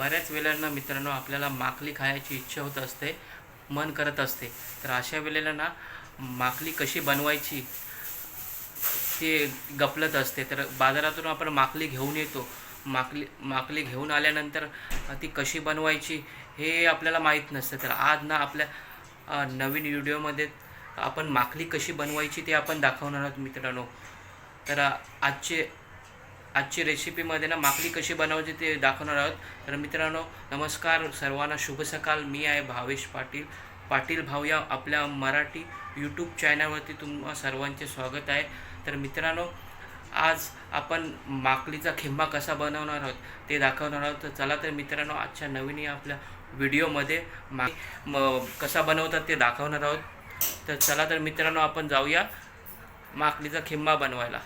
बऱ्याच वेळेला मित्रांनो आपल्याला माखली खायची इच्छा होत असते मन करत असते. तर अशा वेळेला ना माकली कशी बनवायची ते गपलत असते. तर बाजारातून आपण माखली घेऊन येतो. माकली माकली घेऊन आल्यानंतर ती कशी बनवायची हे आपल्याला माहीत नसतं. तर आज ना आपल्या नवीन व्हिडिओमध्ये आपण माखली कशी बनवायची ते आपण दाखवणार आहोत मित्रांनो. तर आजचे आजची रेसिपीमध्ये ना माकली कशी बनवायची ते दाखवणार आहोत. तर मित्रांनो नमस्कार सर्वांना शुभ सकाळ मी आहे भावेश पाटील. पाटील भाऊ या आपल्या मराठी यूट्यूब चॅनलवरती तुम्हा सर्वांचे स्वागत आहे. तर मित्रांनो आज आपण माकलीचा खिंबा कसा बनवणार आहोत ते दाखवणार आहोत. तर चला तर मित्रांनो आजच्या नवीन या आपल्या व्हिडिओमध्ये मा म कसा बनवतात ते दाखवणार आहोत. तर चला तर मित्रांनो आपण जाऊया माकलीचा खिंबा बनवायला.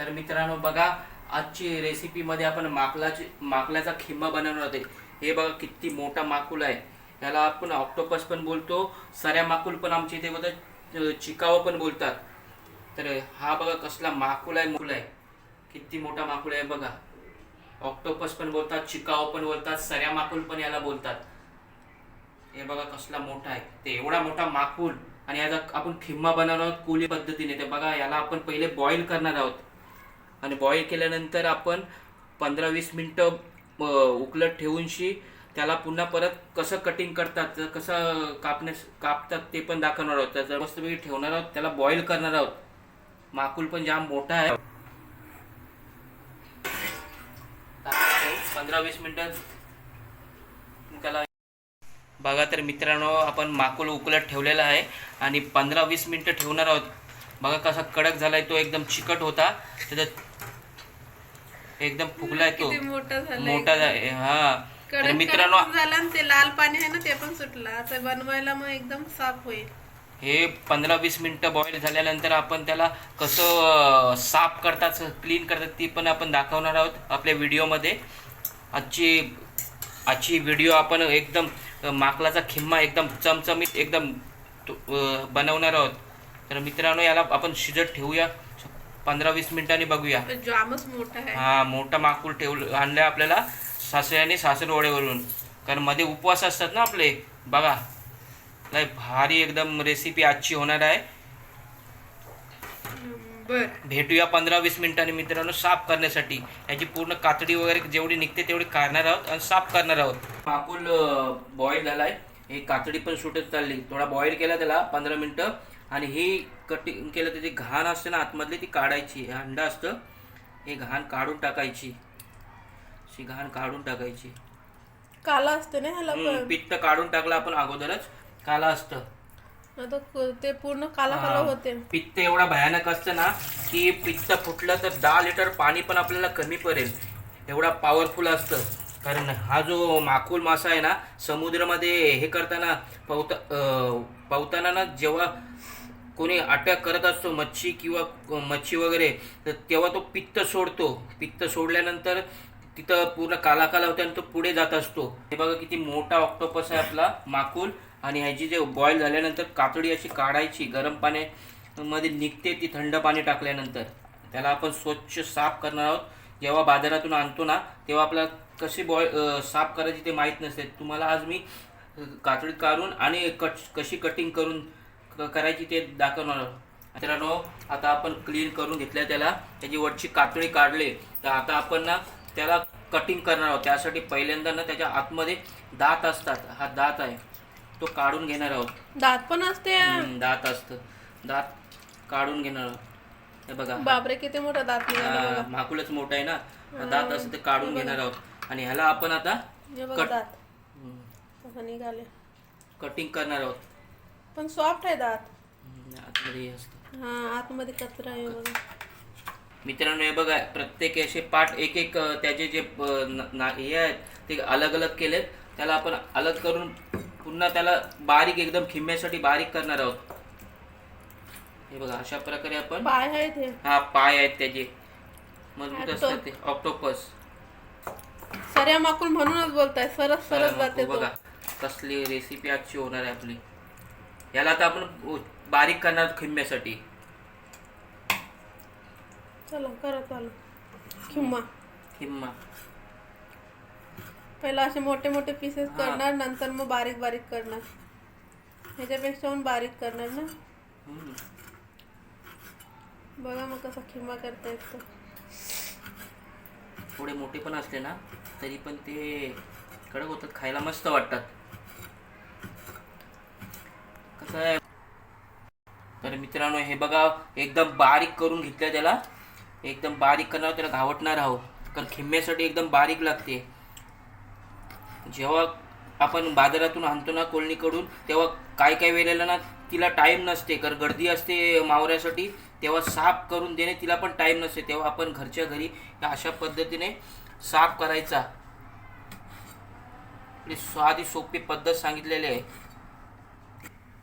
तर मित्रांनो बघा आजची रेसिपीमध्ये आपण माकलाची माकल्याचा खिंबा बनवणार होते. हे बघा किती मोठा माकुल आहे. याला आपण ऑक्टोपस पण बोलतो. सऱ्या माकुल पण आमच्या इथे बघा चिकावं पण बोलतात. तर हा बघा कसला माकूल आहे मुल आहे. किती मोठा माकूल आहे बघा. ऑक्टोपस पण बोलतात चिकाव पण बोलतात सऱ्या माकुल पण याला बोलतात. हे बघा कसला मोठा आहे. ते एवढा मोठा माकुल. आणि याचा आपण खिम्मा बनवणार आहोत कुली पद्धतीने. ते बघा याला आपण पहिले बॉईल करणार आहोत. आणि बॉईल केल्यानंतर आपण पंधरा वीस मिनटं उकलत ठेवूनशी त्याला पुन्हा परत कसं कटिंग करतात कसं कापण्यास कापतात ते पण दाखवणार आहोत. त्याचं मस्तपैकी ठेवणार आहोत त्याला बॉईल करणार आहोत. माकुल पण जाम मोठा आहे. पंधरा वीस मिनटं त्याला बघा तर मित्रांनो आपण माकुल उकलत ठेवलेला आहे आणि पंधरा वीस मिनटं ठेवणार आहोत. बघा कसा कडक झालाय तो एकदम चिकट होता. त्याच्यात एकदम फुगलाय तो. किती मोठा झालाय. मोठा आहे हा. तर कडक मित्रांनो कडक झाला आणि ते लाल पाणी आहे ना ते पण सुटलं. आता बनवायला मग एकदम साफ होईल. हे पंधरा वीस मिनिटं बॉईल झाल्यानंतर आपण त्याला कसं अं, साफ करतात क्लीन करतात ती पण आपण दाखवणार आहोत आपल्या व्हिडिओमध्ये. आजची आजची व्हिडिओ आपण एकदम अं, माकलाचा खिम्मा एकदम चमचमीत एकदम तो- अं, बनवणार आहोत. तर मित्रांनो याला आपण शिजत ठेवूया. पंधरा वीस मिनिटांनी बघूया. जामच मोठा आहे. हा मोठा माकूल ठेवलं आणलं आपल्याला सासरे आणि सासरवाड्यावरून कारण मध्ये उपवास असतात ना आपले. बघा. लय भारी एकदम रेसिपी आजची होणार आहे. भेटूया पंधरा वीस मिनिटांनी मित्रांनो साफ करण्यासाठी. याची पूर्ण कातडी वगैरे जेवढी निघते तेवढी काढणार आहोत आणि साफ करणार आहोत. माकूल बॉईल झालाय. हे कातडी पण सुटत चालली. थोडा बॉईल केला त्याला पंधरा मिनिटं. आणि ही कटिंग केलं त्याची घाण असते ना आतमधली ती काढायची हे अंडा असतं हे घाण काढून टाकायची. अशी घाण काढून टाकायची. काला असते ना ह्याला हम्म, पण? पित्त काढून टाकलं आपण अगोदरच काला असतं. आता क- ते पूर्ण काला काला हा. होते. पित्त एवढा भयानक असतं ना की पित्त फुटलं तर दहा लिटर पाणी पण आपल्याला कमी पडेल. एवढा पॉवरफुल असतं. कारण हा जो माकुल मासा आहे ना समुद्रामध्ये हे करताना पवता अं, पवताना ना जेव्हा कोणी अटॅक करत असतो मच्छी किंवा मच्छी वगैरे तर तेव्हा तो पित्त सोडतो. पित्त सोडल्यानंतर तिथं पूर्ण काला काला होते आणि तो पुढे जात असतो. हे बघा किती मोठा ऑक्टोपस आहे आपला माकूल. आणि ह्याची जे बॉईल झाल्यानंतर कातडी अशी काढायची गरम पाण्यामध्ये निघते ती थंड पाणी टाकल्यानंतर. त्याला आपण स्वच्छ साफ करणार आहोत. जेव्हा बाजारातून आणतो ना तेव्हा आपल्याला कशी बॉय साफ करायची ते माहीत नसते. तुम्हाला आज मी कातडी काढून आणि कट कशी कटिंग करून करायची ते दाखवणार आहोत. मित्रांनो आता आपण क्लीन करून घेतल्या त्याला. त्याची वरची कातडी काढले. तर आता आपण ना त्याला कटिंग करणार आहोत. त्यासाठी पहिल्यांदा ना त्याच्या आतमध्ये दात असतात. हा दात आहे. तो काढून घेणार आहोत. दात पण असते दात असतं. दात काढून घेणार आहोत. हे बघा. बापरे किती मोठा दात माकुलच मोठा आहे ना. दात असं ते काढून घेणार आहोत. आणि ह्याला आपण आता कट- निघाले. कटिंग करणार आहोत. पण सॉफ्ट आहे दात. आतमध्ये हे असतं. हा आतमध्ये कचरा आहे बघा. मित्रांनो हे बघा प्रत्येक असे पार्ट एक एक अ, त्याचे जे अ, न- ना- हे आहेत ते अलग अलग केलेत. त्याला आपण अलग करून पुन्हा त्याला बारीक एकदम खिंब्यासाठी बारीक करणार आहोत. हे बघा अशा प्रकारे आपण पाय आहेत हे. हा पाय आहेत त्याचे. मजबूत Octo- असतात ते. ऑक्टोपस सऱ्या माकुल म्हणूनच बोलताय. सरस सरस जाते तो. बघा कसली रेसिपी आजची होणार आहे आपली. याला आता आपण बारीक करणार खिंब्यासाठी. चला करा चालू. किंवा किंमा पहिला असे मोठे मोठे पीसेस हा. करणार नंतर मग बारीक बारीक करणार. ह्याच्यापेक्षा पण बारीक करणार ना? हम्म. बघा मग कसा खिमा करता येतो थोडे मोठे पण असले ना तरी पण ते कडक होतात खायला मस्त वाटतात. आहे तर मित्रांनो हे बघा एकदम बारीक करून घेतलं त्याला. एकदम बारीक करणार त्याला घावटणार आहोत. कारण खिम्म्यासाठी एकदम बारीक लागते. जेव्हा आपण बाजारातून आणतो ना कोळणीकडून तेव्हा काय काय वेळेला ना तिला टाईम नसते. कारण गर्दी असते मावऱ्यासाठी तेव्हा साफ करून देणे तिला पण टाईम नसते. तेव्हा आपण घरच्या घरी अशा पद्धतीने साफ करायचा. स्वादी सोपी पद्धत सांगितलेली आहे.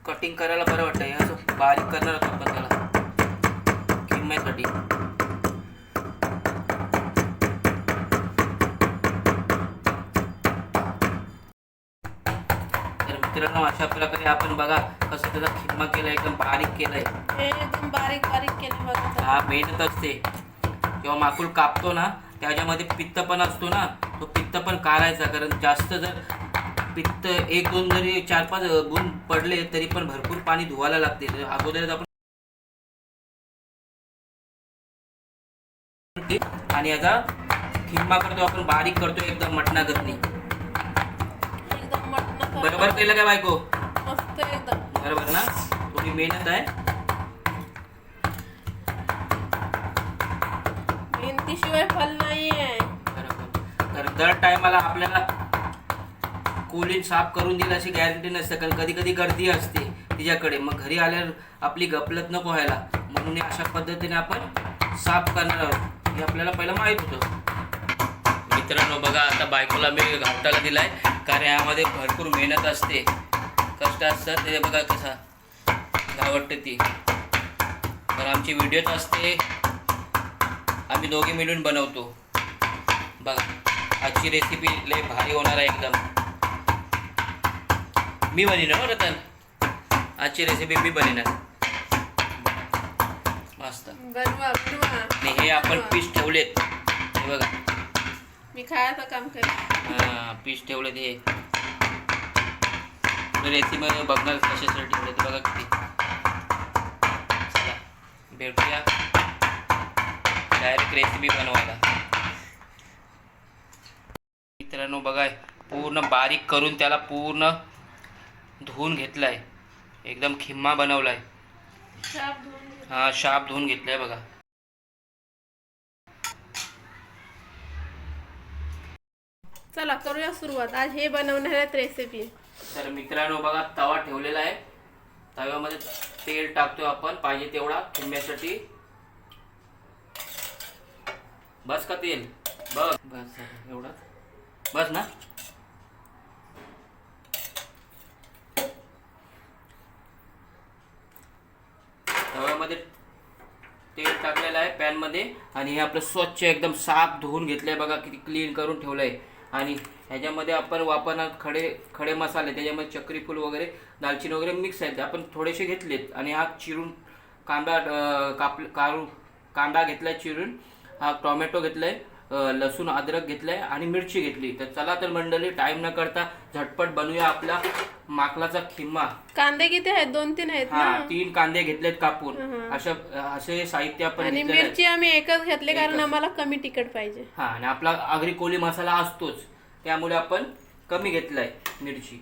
कटिंग करायला बरं वाटतं हे असं बारीक करणार होतो आपण त्याला. किंमतीसाठी तर मित्रांनो अशा प्रकारे आपण बघा कसं त्याचा खिम्मा केला एकदम बारीक केलाय. हे एकदम बारीक बारीक केले बघा. हा मेहनत असते जेव्हा माकूल कापतो ना त्याच्यामध्ये पित्त पण असतो ना तो पित्त पण काढायचा. कारण जास्त जर पित्त एक दोन जरी चार पाच गुण पडले तरी पण भरपूर पाणी धुवायला लागते. अगोदरच आपण आणि याचा खिम्मा करतो आपण बारीक करतो एकदम एकदम मटणासारखं. बरोबर केलं काय बायको? बरोबर ना? थोडी मेहनत आहे. मेहनतीशिवाय फल नाहीये. बरोबर. तर दर टायमाला आपल्याला कोलिन साफ करून देईल अशी गॅरंटी नसते. कारण कधी कधी गर्दी असते तिच्याकडे. मग घरी आल्यावर आपली गपलत नको व्हायला. म्हणून अशा पद्धतीने आपण साफ करणार आहोत. हे आपल्याला पहिलं माहीत होतं. मित्रांनो बघा आता बायकोला मी घावटाला दिलाय. कारण यामध्ये भरपूर मेहनत असते. कष्ट असतात. ते बघा कसा घावटते ती. तर आमची व्हिडिओच असते. आम्ही दोघे मिळून बनवतो. बघा आजची रेसिपी लय भारी होणार आहे एकदम. मी बनीन हो रतन. आजची रेसिपी मी बनिणार मस्त. बनवा बनवा. आणि हे आपण पीस ठेवलेत. हे बघा. मी खायचं काम करेन. हां पीस ठेवलेत हे. रेसिपीमध्ये बघणार कशासाठी ठेवले ते बघा किती. चला भेटूया. डायरेक्ट रेसिपी बनवायला. मित्रांनो बघा पूर्ण बारीक करून त्याला पूर्ण धुवून घेतलाय. एकदम खिम्मा बनवलाय. शाप धुवून घे. हा शाप धुवून घेतलाय बघा. चला करूया सुरुवात. आज हे बनवणार आहेत रेसिपी तर मित्रांनो बघा तवा ठेवलेला आहे. तव्यामध्ये तेल टाकतोय आपण. पाहिजे तेवढा खिंब्यासाठी बस का तेल? बघ. बस झालं, एवढंच. बस ना? तव्यामध्ये तेल टाकलेलं आहे पॅनमध्ये. आणि हे आपलं स्वच्छ एकदम साफ धुवून घेतलं आहे बघा किती क्लीन करून ठेवलं आहे आणि ह्याच्यामध्ये आपण वापरणार खडे खडे मसाले त्याच्यामध्ये चक्रीफूल वगैरे दालचिनी वगैरे मिक्स आहेत. आपण थोडेसे घेतलेत. आणि हा चिरून कांदा काप काढून कांदा घेतला चिरून. हा टोमॅटो घेतला आहे लसूण अद्रक घेतलाय आणि मिरची घेतली. तर चला तर मंडळी टाइम न करता झटपट बनवूया आपला माकलाचा खिम्मा. कांदे किती आहेत? दोन तीन आहेत हा तीन कांदे घेतलेत कापून. अशा असे साहित्य आपण आणि घेतलेलं आहे. मिरची आम्ही एकच घेतली कारण. आम्हाला कमी तिखट पाहिजे. हा आणि आपला आगरी कोली मसाला असतोच. त्यामुळे आपण कमी घेतलाय मिरची.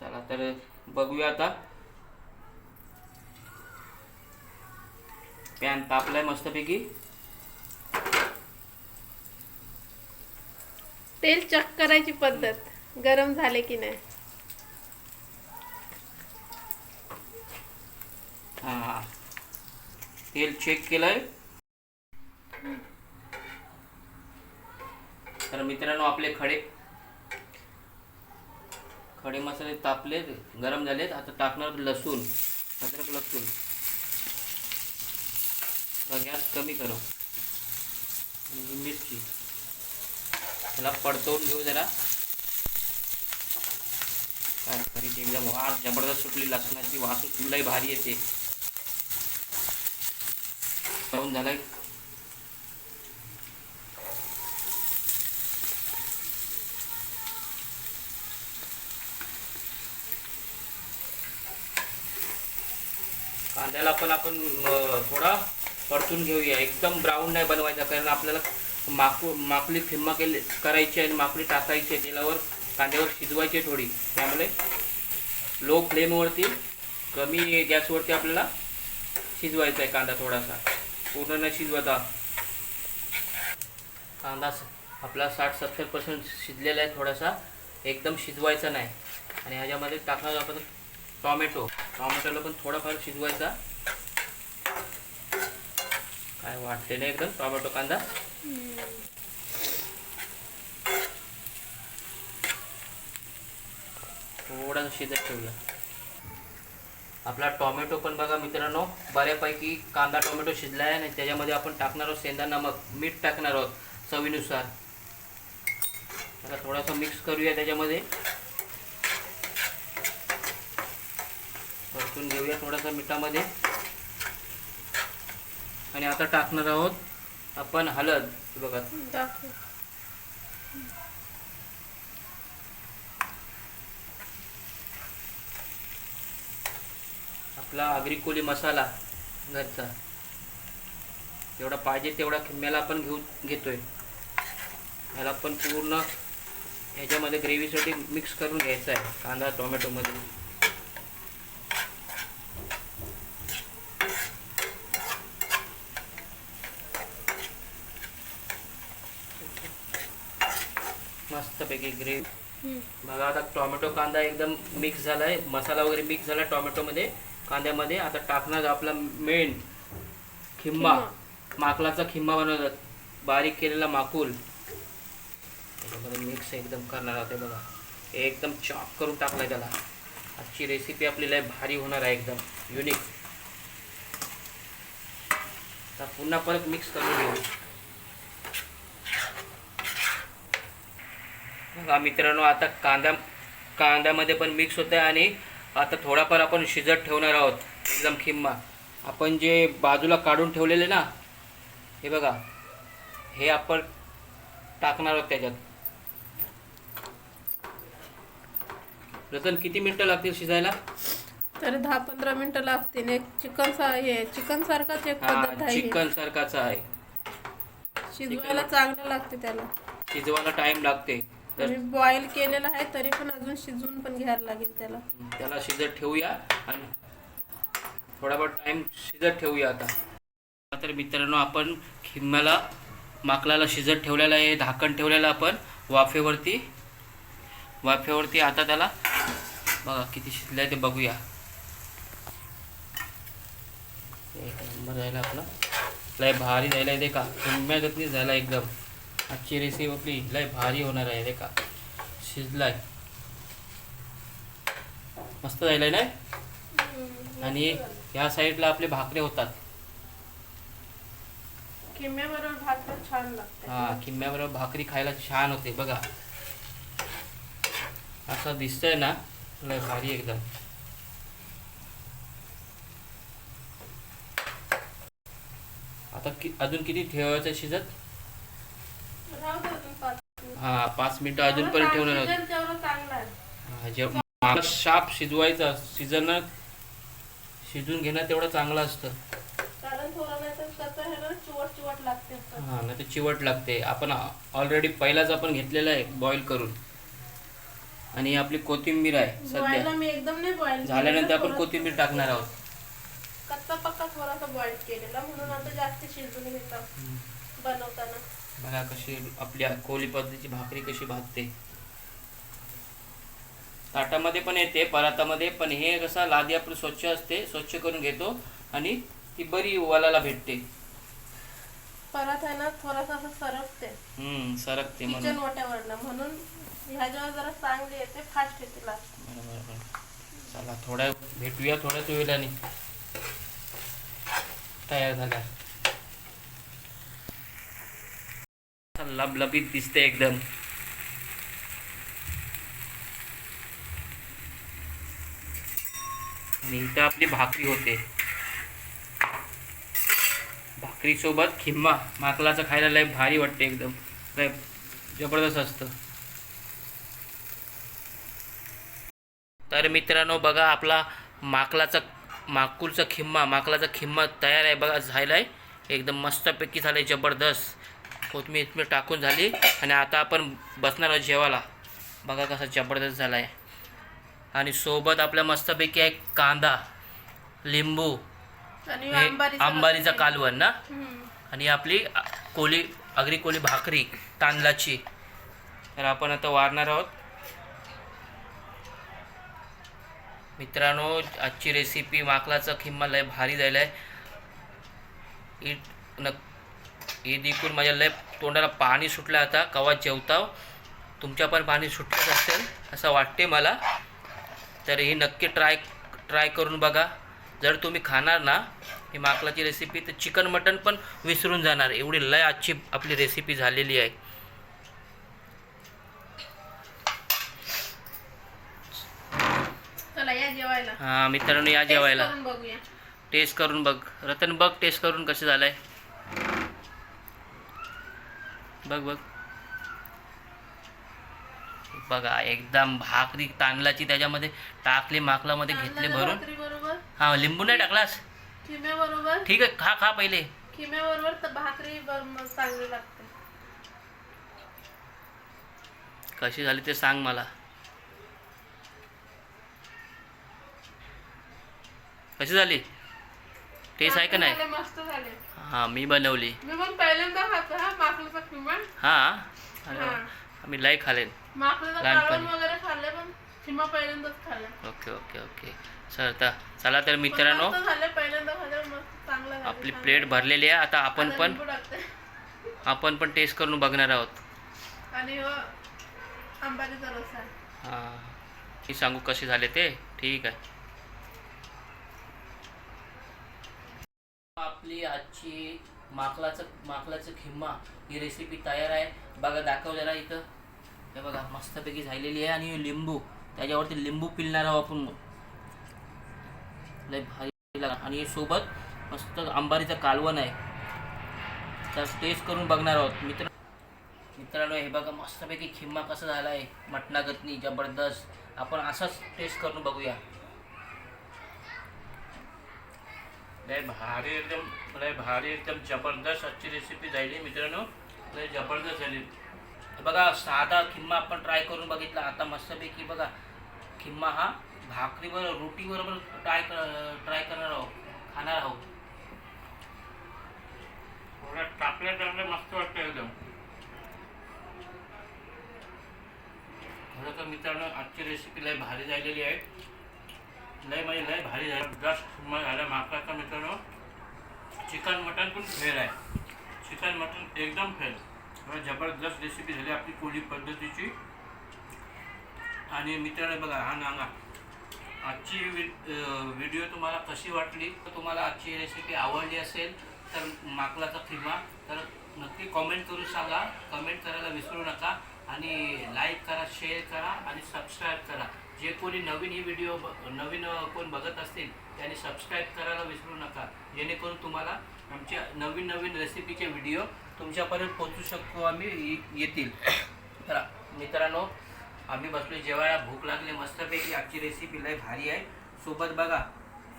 चला तर बघूया आता. पॅन तापलाय मस्तपैकी. तेल चक करायची पद्धत. गरम झाले की नाही. हा. तेल चेक केलंय. तर मित्रांनो आपले खडे. खडे मसाले तापलेत गरम झालेत. आता टाकणार लसूण अद्रक लसूण. गॅस कमी करू. आणि मिरची. त्याला परतवून घेऊ जरा. एकदम वास जबरदस्त सुटली लसणाची वास लय भारी येते. लावून झालाय? कांद्याला पण आपण थोडा परतून घेऊया. एकदम ब्राऊन नाही बनवायचा कारण आपल्याला माकू माकली खिम्मा केले करायची आणि माकली टाकायची आहे तेलावर कांद्यावर शिजवायची आहे थोडी. त्यामुळे लो फ्लेमवरती कमी गॅसवरती आपल्याला शिजवायचा आहे कांदा थोडासा. पूर्ण न शिजवता. कांदा आपला साठ सत्तर पर्सेंट शिजलेला आहे थोडासा. एकदम शिजवायचा नाही. आणि ह्याच्यामध्ये टाकणार आपण टॉमॅटो. टॉमॅटोला पण थोडाफार शिजवायचा. काय वाटते नाही एकदम टॉमॅटो कांदा? थोडासा शिजत ठेवूया. आपला टॉमॅटो पण बघा मित्रांनो बऱ्यापैकी कांदा टोमॅटो शिजला आहे आणि त्याच्यामध्ये आपण टाकणार आहोत सेंदा नमक मीठ टाकणार आहोत चवीनुसार. आता थोडासा मिक्स करूया त्याच्यामध्ये. परतून घेऊया थोडासा मिठामध्ये. आणि आता टाकणार आहोत आपण हळद हे बघा. आपला आगरी कोली मसाला घरचा जेवढा पाहिजे तेवढा खिम्याला आपण घेऊ घेतोय. ह्याला पण पूर्ण ह्याच्यामध्ये ग्रेव्हीसाठी मिक्स करून घ्यायचा आहे कांदा टोमॅटोमध्ये. मस्तपैकी ग्रेव्ही बघा आता टोमॅटो कांदा एकदम मिक्स झाला आहे मसाला वगैरे मिक्स झाला टोमॅटोमध्ये कांद्यामध्ये. आता टाकणार आपला मेन खिम्मा. माकलाचा खिम्मा बनवतात. बारीक केलेला माकूल. मिक्स एकदम करणार आहोत हे बघा. एकदम चॉप करून टाकलाय त्याला. आजची रेसिपी आपली लय भारी होणार आहे एकदम. युनिक आता पुन्हा परत मिक्स करून घेऊ. बघा मित्रांनो आता कांदा कांद्यामध्ये पण मिक्स होत आहे आणि आता थोडाफार आपण शिजत ठेवणार आहोत. एकदम खिम्मा. आपण जे बाजूला काढून ठेवलेले ना हे बघा हे आपण टाकणार आहोत त्याच्यात. रतन किती मिनटं लागतील शिजायला? तरी दहा पंधरा मिनिटं लागतील. एक चिकन सा हे चिकन सारखाच एक पद्धत आहे. चिकन सारखाच आहे. शिजवायला चांगलं लागते त्याला. शिजवायला टाइम लागते. तरी बॉईल केलेलं आहे तरी पण अजून शिजवून पण घ्यायला लागेल त्याला. त्याला शिजत ठेवूया आणि थोडाफार टाइम शिजत ठेवूया आता. तर मित्रांनो आपण खिम्याला माकलाला शिजत ठेवलेला आहे झाकण ठेवलेलं आपण वाफेवरती. वाफेवरती आता त्याला बघा किती शिजलं आहे ते बघूया. एक नंबर जायला आपला. लय भारी जायला आहे का? खिम्यागतनी झाला एकदम. आजची रेसिपी आपली लय भारी होणार आहे ते का शिजलाय मस्त जायला नाही आणि या साईडला आपले भाकरे होतात. हा किंब्याबरोबर भाकरी खायला छान होते बघा. असं दिसतंय ना? लय भारी एकदम. आता कि अजून किती ठेवायचं शिजत? हा पाच मिनिटं अजून पण ठेवणार आहोत शिजेल तेवढं चांगलं आहे. हा, जे मला शाप शिजवायचा शिजणं शिजून घेणं तेवढं चांगलं असतं. कारण थोडं नाही तर कसं आहे ना चिवट चिवट लागते. असं. हा नाही ते चिवट लागते. आपण ऑलरेडी पहिलाच आपण घेतलेलं आहे बॉईल करून. आणि आपली कोथिंबीर आहे सध्या. बॉईलला मी एकदम नाही बॉईल झाल्यानंतर आपण कोथिंबीर टाकणार आहोत. कच्चा पक्का थोडासा बॉईल केलेला म्हणून आता जास्त शिजून घेतात बनवताना. बघा कशी आपल्या कोली पद्धतीची भाकरी कशी भाजते. ताटामध्ये पण येते परातामध्ये पण हे कसं लादी आपली स्वच्छ असते स्वच्छ करून घेतो आणि ती बरी वालाला भेटते. परत आहे ना थोडासा असं सरकते. हम्म सरकते किचन म्हणून वाट्यावरनं. म्हणून ह्याच्यावर जरा चांगली येते फास्ट येते लास्ट बरोबर बरोबर. चला थोड्या भेटूया थोड्याच वेळाने. तयार झाल्या. लबलबीत दिसते एकदम आणि इथं आपली भाकरी होते भाकरी सोबत खिम्मा माकलाचं खायला लय भारी वाटते एकदम लय जबरदस्त असतं तर मित्रांनो बघा आपला माकलाचा माकुलचा खिम्मा माकलाचा खिम्मा तयार आहे बघा झाला आहे एकदम मस्तपैकी झालं आहे जबरदस्त कोथमीर इथमीर टाकून झाली आणि आता आपण बसणार आहोत जेवायला. बघा कसा जबरदस्त झाला आहे आणि सोबत आपल्या मस्तपैकी आहे कांदा लिंबू हे आंबारीचा कालवण ना. आणि आपली कोली आगरी कोली भाकरी तांदळाची. तर आपण आता वाढणार आहोत. मित्रांनो आजची रेसिपी माकलाचा खिम्मा लय भारी जायला आहे ही न ही देखून माझ्या लय तोंडाला पाणी सुटलं आता. कवा जेवताव तुमच्या पण पाणी सुटलंच असेल असं वाटते मला. तर ही नक्की ट्राय ट्राय करून बघा. जर तुम्ही खाणार ना ही माकलाची रेसिपी तर चिकन मटन पण विसरून जाणार. एवढी लय आजची आपली रेसिपी झालेली आहे. चला या जेवायला. हां मित्रांनो या जेवायला. टेस्ट करून बघ. रतन बघ टेस्ट करून कसं झालंय. बघ बघ. बघा एकदम भाकरी तांदळाची त्याच्यामध्ये टाकली माकलामध्ये घेतले भरून. हा लिंबू नाही टाकलास? बरोबर. ठीक आहे खा खा पहिले. बरोबर भाकरी चांगली लागते. कशी झाली ते सांग मला. कशी झाली? टेस्ट आहे का नाही? मस्त झाले. हां मी बनवली. मी पण पहिल्यांदा खातो हा माकलीचा खिमा हां? अरे वा. आम्ही लय खालेन माकलीचा लहानपणी. कालवण वगैरे खाल्ले पण पहिल्यांदाच खाल्ला. Okay okay okay. सर आता चला तर मित्रांनो पण मस्त झाले पहिल्यांदा खाल्ले मस्त चांगलं झालं आपली. प्लेट भरलेली आहे. आता आपण आता पण लिंबू टाकते. आपण पण टेस्ट करून बघणार आहोत. आणि हो आंबारीचा रस आहे. हां. मी सांगू कसे झाले ते? ठीक आहे. आपली आजची माकलाचं माकलाचं खिम्मा ही रेसिपी तयार आहे. बघा दाखव जरा इथं. हे बघा मस्तपैकी झालेली आहे आणि लिंबू. त्याच्यावरती लिंबू पिलणार आहोत आपण. लय भारी आणि सोबत मस्त आंबारीचं कालवण आहे. तर टेस्ट करून बघणार आहोत. मित्र मित्रांनो हे बघा मस्तपैकी खिम्मा कसा झाला आहे मटणागतनी जबरदस्त. आपण असाच टेस्ट करून बघूया. लय भारी एकदम लय भारी एकदम जबरदस्त आजची रेसिपी झाली मित्रांनो. लय जबरदस्त झाली. बघा साधा खिम्मा आपण ट्राय करून बघितला. आता मस्तपैकी बघा खिम्मा हा भाकरीवर रोटीबरोबर ट्राय ट्राय करणार आहोत खाणार आहोत. टाकल्या टाकल्या मस्त वाटतं एकदम. खरं तर मित्रांनो आजची रेसिपी लय भारी झालेली आहे. लय म्हणजे लय भारी झालं जास्त झालं झाला माकाचा मित्रांनो चिकन मटन पण फेल आहे. चिकन मटन एकदम फेल जबरदस्त रेसिपी झाली आपली कोळी पद्धतीची. आणि मित्रांनो बघा हा नांगा आजची व्हिडिओ तुम्हाला कशी वाटली? तर तुम्हाला आजची रेसिपी आवडली असेल तर माकलाचा खिमा तर नक्की कॉमेंट करून सांगा. कमेंट करायला विसरू नका. आणि लाईक करा शेअर करा आणि सबस्क्राईब करा. जे कोणी नवीन ही व्हिडिओ नवीन कोण बघत असतील त्यांनी सबस्क्राईब करायला विसरू नका. जेणेकरून तुम्हाला आमच्या नवीन नवीन रेसिपीचे व्हिडिओ तुमच्यापर्यंत पोचू शकतो आम्ही येतील. तर मित्रांनो आम्ही बसलो जेवायला. भूक लागली मस्तपैकी. आजची रेसिपी लय भारी आहे. सोबत बघा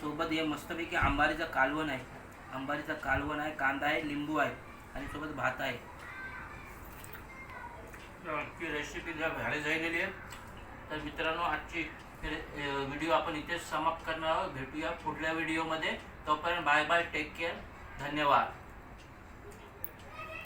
सोबत हे मस्तपैकी आंबारीचं कालवण आहे. आंबारीचं कालवण आहे कांदा आहे लिंबू आहे आणि सोबत भात आहे. आमची रेसिपी जर भारी झालेली आहे. तर मित्रांनो आजची व्हिडिओ आपण इथेच समाप्त करणार आहोत. भेटूया पुढल्या व्हिडिओमध्ये तोपर्यंत बाय बाय टेक केअर धन्यवाद.